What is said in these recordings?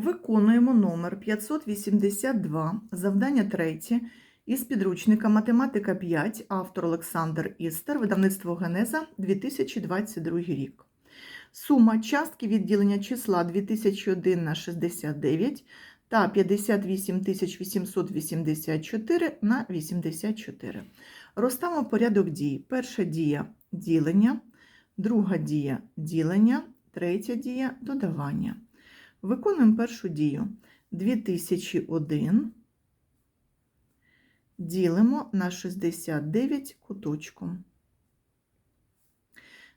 Виконуємо номер 582, завдання третє, із підручника Математика 5, автор Олександр Істер, видавництво Генеза, 2022 рік. Сума частки відділення числа 2001 на 69 та 58 884 на 84. Розставимо порядок дій. Перша дія – ділення, друга дія – ділення, третя дія – додавання. Виконуємо першу дію. 2001 ділимо на 69 куточком.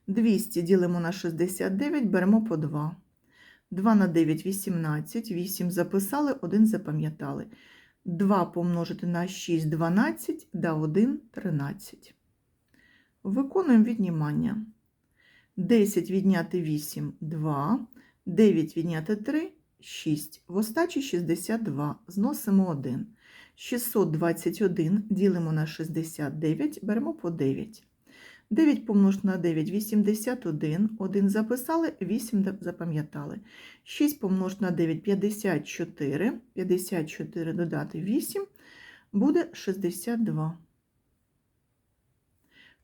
200 ділимо на 69, беремо по 2. 2 на 9 – 18, 8 записали, 1 запам'ятали. 2 помножити на 6 – 12, да 1 – 13. Виконуємо віднімання. 10 відняти 8 – 2. 9 відняти 3 – 6. В остачі 62. Зносимо 1. 621 ділимо на 69, беремо по 9. 9 помножити на 9 – 81. 1 записали, 8 запам'ятали. 6 помножити на 9 – 54. 54 додати 8 буде 62.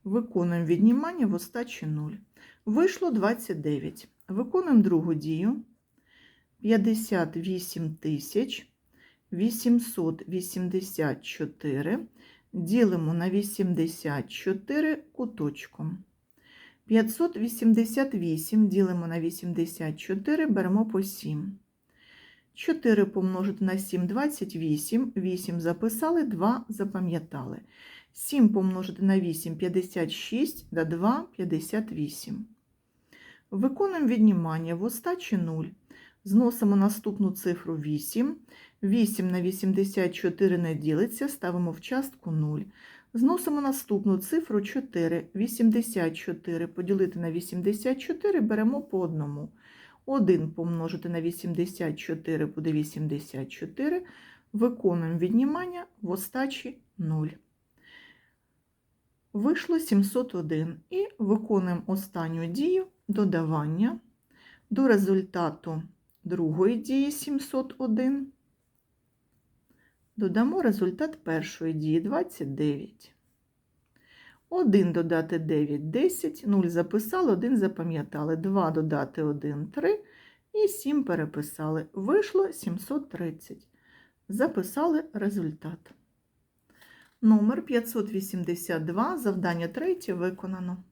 Виконуємо віднімання в остачі 0. Вийшло 29. Виконуємо другу дію. 58 тисяч 884 ділимо на 84 куточком. 588 ділимо на 84, беремо по 7. 4 помножити на 7 – 28, 8 записали, 2 запам'ятали. 7 помножити на 8 – 56, да 2 – 58. Виконуємо віднімання в остачі 0. Зносимо наступну цифру 8. 8 на 84 не ділиться, ставимо в частку 0. Зносимо наступну цифру 4. 84 поділити на 84 беремо по одному. 1 помножити на 84 буде 84. Виконуємо віднімання в остачі 0. Вийшло 701. І виконуємо останню дію додавання до результату другої дії 701. Додамо результат першої дії 29. 1 додати 9 10, 0 записали, 1 запам'ятали, 2 додати 1 3 і 7 переписали. Вийшло 730. Записали результат. Номер 582, завдання третє виконано.